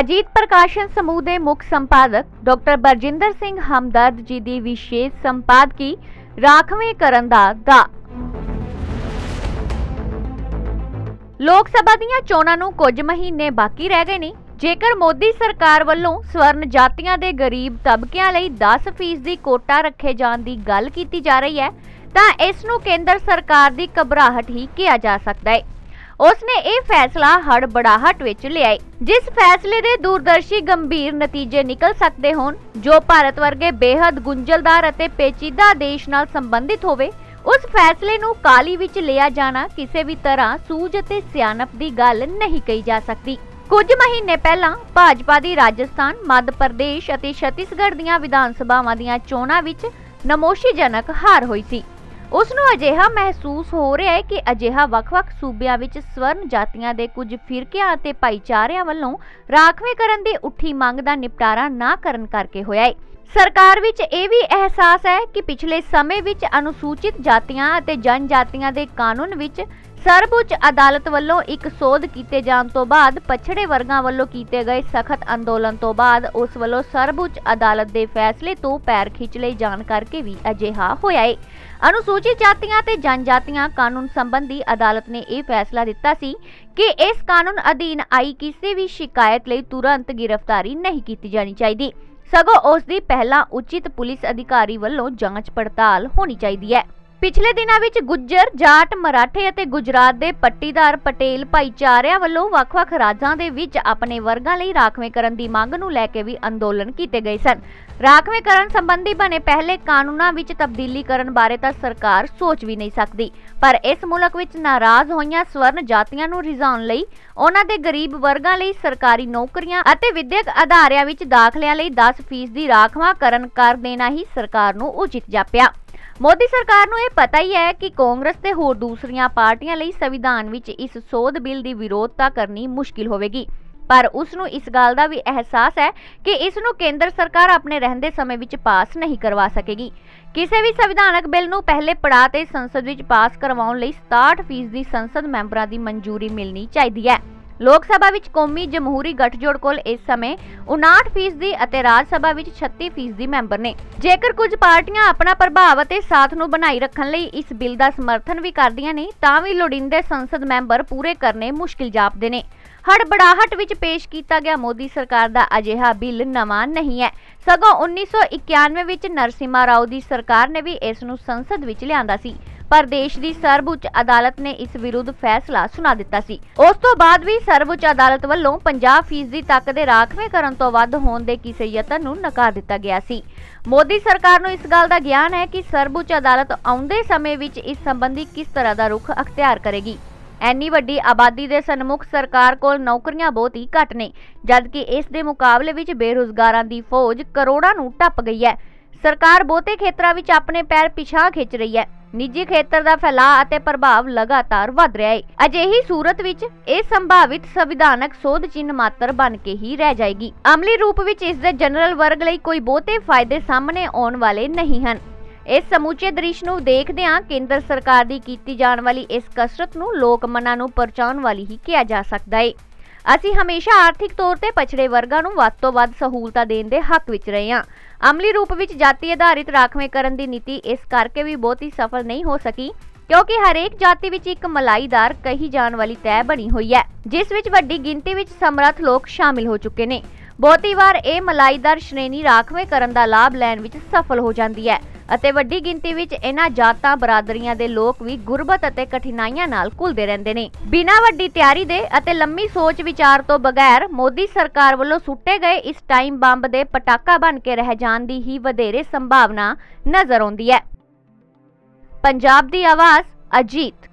ਅਜੀਤ ਪ੍ਰਕਾਸ਼ਨ ਸਮੂਹ ਦੇ ਮੁੱਖ ਸੰਪਾਦਕ ਡਾਕਟਰ ਬਰਜਿੰਦਰ ਸਿੰਘ ਹਮਦਰਦ ਜੀ ਦੀ ਵਿਸ਼ੇਸ਼ ਸੰਪਾਦਕੀ ਰਾਖਵੇਂ ਕਰਨ ਦਾ ਦਾ ਲੋਕ ਸਭਾ ਦੀਆਂ ਚੋਣਾਂ ਨੂੰ ਕੁਝ ਮਹੀਨੇ ਬਾਕੀ ਰਹਿ ਗਏ ਨੇ। ਜੇਕਰ ਮੋਦੀ ਸਰਕਾਰ ਵੱਲੋਂ ਸਵਰਨ ਜਾਤੀਆਂ ਦੇ ਗਰੀਬ ਤਬਕਿਆਂ ਲਈ 10% ਦੀ ਕੋਟਾ ਰੱਖੇ ਜਾਣ ਦੀ ਗੱਲ ਕੀਤੀ ਜਾ ਰਹੀ ਹੈ, ਤਾਂ ਇਸ ਨੂੰ ਕੇਂਦਰ ਸਰਕਾਰ ਦੀ ਘਬਰਾਹਟ ਹੀ ਕਿਹਾ ਜਾ ਸਕਦਾ ਹੈ। ਉਸਨੇ ਇਹ ਫੈਸਲਾ ਹੜਬੜਾਹਟ ਵਿੱਚ ਲਿਆ ਜਿਸ ਫੈਸਲੇ ਦੇ ਦੂਰਦਰਸ਼ੀ ਗੰਭੀਰ ਨਤੀਜੇ ਨਿਕਲ ਸਕਦੇ ਹੋਣ। ਜੋ ਭਾਰਤ ਵਰਗੇ ਬੇਹੱਦ ਗੁੰਝਲਦਾਰ ਅਤੇ ਪੇਚੀਦਾ ਦੇਸ਼ ਨਾਲ ਸੰਬੰਧਿਤ ਹੋਵੇ, ਉਸ ਫੈਸਲੇ ਨੂੰ ਕਾਲੀ ਵਿੱਚ ਲਿਆ ਜਾਣਾ ਕਿਸੇ ਵੀ ਤਰ੍ਹਾਂ ਸੂਝ ਅਤੇ ਸਿਆਣਪ ਦੀ ਗੱਲ ਨਹੀਂ ਕਹੀ ਜਾ ਸਕਦੀ। ਕੁਝ ਮਹੀਨੇ ਪਹਿਲਾਂ ਭਾਜਪਾ ਦੀ ਰਾਜਸਥਾਨ, ਮੱਧ ਪ੍ਰਦੇਸ਼ ਅਤੇ ਛੱਤੀਸਗੜ੍ਹ ਦੀਆਂ ਵਿਧਾਨ ਸਭਾਵਾਂ ਦੀਆਂ ਚੋਣਾਂ ਵਿੱਚ ਨਮੋਸ਼ੀਜਨਕ ਹਾਰ ਹੋਈ ਸੀ। ਉਸ ਨੂੰ ਅਜਿਹਾ ਮਹਿਸੂਸ ਹੋ ਰਿਹਾ ਹੈ ਕਿ ਅਜਿਹਾ ਵੱਖ-ਵੱਖ ਸੂਬਿਆਂ ਵਿੱਚ ਸਵਰਨ ਜਾਤੀਆਂ ਦੇ ਕੁਝ ਫਿਰਕਿਆਂ ਅਤੇ ਭਾਈਚਾਰਿਆਂ ਵੱਲੋਂ ਰਾਖਵੇਂ ਕਰਨ ਦੀ ਉੱਠੀ ਮੰਗ ਦਾ ਨਿਪਟਾਰਾ ਨਾ ਕਰਨ ਕਰਕੇ ਹੋਇਆ ਹੈ। ਸਰਕਾਰ ਵਿੱਚ ਇਹ ਵੀ ਅਹਿਸਾਸ ਹੈ ਕਿ ਪਿਛਲੇ ਸਮੇਂ ਵਿੱਚ ਅਨੁਸੂਚਿਤ ਜਾਤੀਆਂ ਅਤੇ ਜਨਜਾਤੀਆਂ ਦੇ ਕਾਨੂੰਨ ਵਿੱਚ ਸਰਵਉੱਚ ਅਦਾਲਤ ਵੱਲੋਂ ਇੱਕ ਸੋਧ ਕੀਤੇ ਜਾਣ ਤੋਂ ਬਾਅਦ ਪਛੜੇ ਵਰਗਾਂ ਵੱਲੋਂ ਕੀਤੇ ਗਏ ਸਖਤ ਅੰਦੋਲਨ ਤੋਂ ਬਾਅਦ ਉਸ ਵੱਲੋਂ ਸਰਵਉੱਚ ਅਦਾਲਤ ਦੇ ਫੈਸਲੇ ਤੋਂ ਪੈਰ ਖਿੱਚ ਲਈ ਜਾਣ ਕਰਕੇ ਵੀ ਅਜਿਹਾ ਹੋਇਆ ਹੈ ਅਨੁਸੂਚਿਤ ਜਾਤੀਆਂ ਤੇ ਜਨਜਾਤੀਆਂ ਕਾਨੂੰਨ ਸੰਬੰਧੀ ਅਦਾਲਤ ਨੇ ਇਹ ਫੈਸਲਾ ਦਿੱਤਾ ਸੀ ਕਿ ਇਸ ਕਾਨੂੰਨ ਅਧੀਨ ਆਈ ਕਿਸੇ ਵੀ ਸ਼ਿਕਾਇਤ ਲਈ ਤੁਰੰਤ ਗ੍ਰਿਫਤਾਰੀ ਨਹੀਂ ਕੀਤੀ ਜਾਣੀ ਚਾਹੀਦੀ। ਸਗੋਂ ਉਸ ਦੀ ਪਹਿਲਾਂ ਉਚਿਤ ਪੁਲਿਸ ਅਧਿਕਾਰੀ ਵੱਲੋਂ ਜਾਂਚ ਪੜਤਾਲ ਹੋਣੀ ਚਾਹੀਦੀ ਹੈ। ਪਿਛਲੇ ਦਿਨਾਂ ਵਿੱਚ ਗੁੱਜਰ, ਜਾਟ, ਮਰਾਠੇ ਅਤੇ ਗੁਜਰਾਤ ਦੇ ਪੱਟੀਦਾਰ ਪਟੇਲ ਭਾਈਚਾਰਿਆਂ ਵੱਲੋਂ ਵੱਖ-ਵੱਖ ਰਾਜਾਂ ਦੇ ਵਿੱਚ ਆਪਣੇ ਵਰਗਾਂ ਲਈ ਰਾਖਵੇਂਕਰਨ ਦੀ ਮੰਗ ਨੂੰ ਲੈ ਕੇ ਵੀ ਅੰਦੋਲਨ ਕੀਤੇ ਗਏ ਸਨ। ਰਾਖਵੇਂਕਰਨ ਸੰਬੰਧੀ ਬਣੇ ਪਹਿਲੇ ਕਾਨੂੰਨਾਂ ਵਿੱਚ ਤਬਦੀਲੀ ਕਰਨ ਬਾਰੇ ਤਾਂ ਸਰਕਾਰ ਸੋਚ ਵੀ ਨਹੀਂ ਸਕਦੀ ਪਰ ਇਸ ਮੁਲਕ ਵਿੱਚ ਨਾਰਾਜ਼ ਹੋਈਆਂ ਸਵਰਨ ਜਾਤੀਆਂ ਨੂੰ ਰਿਝਾਉਣ ਲਈ ਉਹਨਾਂ ਦੇ ਗਰੀਬ ਵਰਗਾਂ ਲਈ ਸਰਕਾਰੀ ਨੌਕਰੀਆਂ ਅਤੇ ਵਿਦਿਅਕ ਅਦਾਰਿਆਂ ਵਿੱਚ ਦਾਖਲਿਆਂ ਲਈ 10% ਦੀ ਰਾਖਵਾਂਕਰਨ ਕਰ ਦੇਣਾ ਹੀ ਸਰਕਾਰ ਨੂੰ ਉਚਿਤ ਜਾਪਿਆ ਮੋਦੀ ਸਰਕਾਰ ਨੂੰ ਇਹ ਪਤਾ ਹੀ ਹੈ ਕਿ ਕਾਂਗਰਸ ਤੇ ਹੋਰ ਦੂਸਰੀਆਂ ਪਾਰਟੀਆਂ ਲਈ ਸੰਵਿਧਾਨ ਵਿੱਚ ਇਸ ਸੋਧ ਬਿੱਲ ਦੀ ਵਿਰੋਧਤਾ ਕਰਨੀ ਮੁਸ਼ਕਿਲ ਹੋਵੇਗੀ। ਪਰ ਉਸ ਨੂੰ ਇਸ ਗੱਲ ਦਾ ਵੀ ਅਹਿਸਾਸ ਹੈ ਕਿ ਇਸ ਨੂੰ ਕੇਂਦਰ ਸਰਕਾਰ ਆਪਣੇ ਰਹਿੰਦੇ ਸਮੇਂ ਵਿੱਚ ਪਾਸ ਨਹੀਂ ਕਰਵਾ ਸਕੇਗੀ। ਕਿਸੇ ਵੀ ਸੰਵਿਧਾਨਕ ਬਿੱਲ ਨੂੰ ਪਹਿਲੇ ਪੜਾਅ ਤੇ ਸੰਸਦ ਵਿੱਚ ਪਾਸ ਕਰਵਾਉਣ ਲਈ 67% ਸੰਸਦ ਮੈਂਬਰਾਂ ਦੀ ਮਨਜ਼ੂਰੀ ਮਿਲਣੀ ਚਾਹੀਦੀ ਹੈ। ਲੋਕ ਸਭਾ ਵਿੱਚ ਕੌਮੀ ਜਮਹੂਰੀ ਗੱਠਜੋੜ ਕੋਲ ਇਸ ਸਮੇਂ 59% ਅਤੇ ਰਾਜ ਸਭਾ ਵਿੱਚ 36% ਮੈਂਬਰ ਨੇ। ਜੇਕਰ ਕੁਝ ਪਾਰਟੀਆਂ ਆਪਣਾ ਪ੍ਰਭਾਵ ਅਤੇ ਸਾਥ ਨੂੰ ਬਣਾਈ ਰੱਖਣ ਲਈ ਇਸ ਬਿੱਲ ਦਾ ਸਮਰਥਨ ਵੀ ਕਰਦੀਆਂ ਨੇ, ਤਾਂ ਵੀ ਲੋੜੀਂਦੇ ਸੰਸਦ ਮੈਂਬਰ ਪੂਰੇ ਕਰਨੇ ਮੁਸ਼ਕਿਲ ਜਾਪਦੇ ਨੇ। ਹੜਬੜਾਹਟ ਵਿੱਚ ਪੇਸ਼ ਕੀਤਾ ਗਿਆ ਮੋਦੀ ਸਰਕਾਰ ਦਾ ਅਜਿਹਾ ਬਿੱਲ ਨਵਾਂ ਨਹੀਂ ਹੈ। ਸਗੋਂ 1991 ਵਿੱਚ ਨਰਸਿਮਾ ਰਾਓ ਦੀ ਸਰਕਾਰ ਨੇ ਵੀ ਇਸ ਨੂੰ ਸੰਸਦ ਵਿੱਚ ਲਿਆਂਦਾ ਸੀ। ਪਰ ਦੇਸ਼ ਦੀ ਸਰਵਉੱਚ ਅਦਾਲਤ ਨੇ ਇਸ ਵਿਰੁੱਧ ਫੈਸਲਾ ਸੁਣਾ ਦਿੱਤਾ ਸੀ। ਉਸ ਤੋਂ ਬਾਅਦ ਵੀ ਸਰਵਉੱਚ ਅਦਾਲਤ ਵੱਲੋਂ 50% ਤੱਕ ਦੇ ਰਾਖਵੇਂ ਕਰਨ ਤੋਂ ਵੱਧ ਹੋਣ ਦੇ ਕਿਸੇ ਯਤਨ ਨੂੰ ਨਕਾਰ ਦਿੱਤਾ ਗਿਆ ਸੀ। ਮੋਦੀ ਸਰਕਾਰ ਨੂੰ ਇਸ ਗੱਲ ਦਾ ਗਿਆਨ ਹੈ ਕਿ ਸਰਵਉੱਚ ਅਦਾਲਤ ਆਉਂਦੇ ਸਮੇਂ ਵਿੱਚ ਇਸ ਸੰਬੰਧੀ ਕਿਸ ਤਰ੍ਹਾਂ ਦਾ ਰੁਖ ਅਖਤਿਆਰ ਕਰੇਗੀ। ਐਨੀ ਵੱਡੀ ਆਬਾਦੀ ਦੇ ਸਨਮੁਖ ਸਰਕਾਰ ਕੋਲ ਨੌਕਰੀਆਂ ਬਹੁਤ ਹੀ ਘੱਟ ਨੇ, ਜਦਕਿ ਇਸ ਦੇ ਮੁਕਾਬਲੇ ਵਿੱਚ ਬੇਰੁਜ਼ਗਾਰਾਂ ਦੀ ਫੌਜ ਕਰੋੜਾਂ ਨੂੰ ਟੱਪ ਗਈ ਹੈ। ਸਰਕਾਰ ਬਹੁਤੇ ਖੇਤਰਾਂ ਵਿੱਚ ਆਪਣੇ ਪੈਰ ਪਿਛਾਂ ਖਿੱਚ ਰਹੀ ਹੈ। ਨਿੱਜੀ ਖੇਤਰ ਦਾ ਫੈਲਾਅ ਅਤੇ ਪ੍ਰਭਾਵ ਲਗਾਤਾਰ ਵਧ ਰਿਹਾ ਹੈ ਅਜਿਹੀ ਸੂਰਤ ਵਿੱਚ ਇਹ ਸੰਭਾਵਿਤ ਸੰਵਿਧਾਨਕ ਸੋਧ ਚਿੰਨ ਮਾਤਰ ਬਣ ਕੇ ਹੀ ਰਹਿ ਜਾਏਗੀ। ਅਮਲੀ ਰੂਪ ਵਿੱਚ ਇਸ ਦੇ ਜਨਰਲ ਵਰਗ ਲਈ ਕੋਈ ਬਹੁਤੇ ਫਾਇਦੇ ਸਾਹਮਣੇ ਆਉਣ ਵਾਲੇ ਨਹੀਂ ਹਨ। ਇਸ ਸਮੁੱਚੇ ਦ੍ਰਿਸ਼ ਨੂੰ ਦੇਖਦਿਆਂ ਕੇਂਦਰ ਸਰਕਾਰ ਦੀ ਕੀਤੀ ਜਾਣ ਵਾਲੀ ਇਸ ਕਸਰਤ ਨੂੰ ਲੋਕ ਮਨਾਂ ਨੂੰ ਪਰਚਾਉਣ ਵਾਲੀ ਹੀ ਕਿਹਾ ਜਾ ਸਕਦਾ ਹੈ ਅਸੀਂ ਹਮੇਸ਼ਾ ਆਰਥਿਕ ਤੌਰ ਤੇ ਪਛੜੇ ਵਰਗਾਂ ਨੂੰ ਵੱਧ ਤੋਂ ਵੱਧ ਸਹੂਲਤਾਂ ਦੇਣ ਦੇ ਹੱਕ ਵਿੱਚ ਰਹੇ ਹਾਂ। ਅਮਲੀ ਰੂਪ ਵਿੱਚ ਜਾਤੀ ਆਧਾਰਿਤ ਰਾਖਵੇਂਕਰਨ ਦੀ ਨੀਤੀ ਇਸ ਕਰਕੇ ਵੀ ਬਹੁਤੀ ਸਫਲ ਨਹੀਂ ਹੋ ਸਕੀ, ਕਿਉਂਕਿ ਹਰੇਕ ਜਾਤੀ ਵਿੱਚ ਇੱਕ ਮਲਾਈਦਾਰ ਕਹੀ ਜਾਣ ਵਾਲੀ ਤੈਅ ਬਣੀ ਹੋਈ ਹੈ, ਜਿਸ ਵਿੱਚ ਵੱਡੀ ਗਿਣਤੀ ਵਿੱਚ ਸਮਰੱਥ ਲੋਕ ਸ਼ਾਮਿਲ ਹੋ ਚੁੱਕੇ ਨੇ। ਬਹੁਤੀ ਵਾਰ ਇਹ ਮਲਾਈਦਾਰ ਸ਼੍ਰੇਣੀ ਰਾਖਵੇਂ ਕਰਨ ਦਾ ਲਾਭ ਲੈਣ ਵਿੱਚ ਸਫਲ ਹੋ ਜਾਂਦੀ ਹੈ। ਅਤੇ ਵੱਡੀ ਗਿਣਤੀ ਵਿੱਚ ਇਹਨਾਂ ਜਾਤਾਂ ਬਰਾਦਰੀਆਂ ਦੇ ਲੋਕ ਵੀ ਗੁਰਬਤ ਅਤੇ ਕਠਿਨਾਈਆਂ ਨਾਲ ਘੁਲਦੇ ਰਹਿੰਦੇ ਨੇ। ਬਿਨਾਂ ਵੱਡੀ ਤਿਆਰੀ ਦੇ ਅਤੇ ਲੰਮੀ ਸੋਚ ਵਿਚਾਰ ਤੋਂ ਬਗੈਰ ਮੋਦੀ ਸਰਕਾਰ ਵੱਲੋਂ ਸੁੱਟੇ ਗਏ ਇਸ ਟਾਈਮ ਬੰਬ ਦੇ ਪਟਾਕਾ ਬਣ ਕੇ ਰਹਿ ਜਾਣ ਦੀ ਹੀ ਵਧੇਰੇ ਸੰਭਾਵਨਾ ਨਜ਼ਰ ਆਉਂਦੀ ਹੈ। ਪੰਜਾਬ ਦੀ ਆਵਾਜ਼ ਅਜੀਤ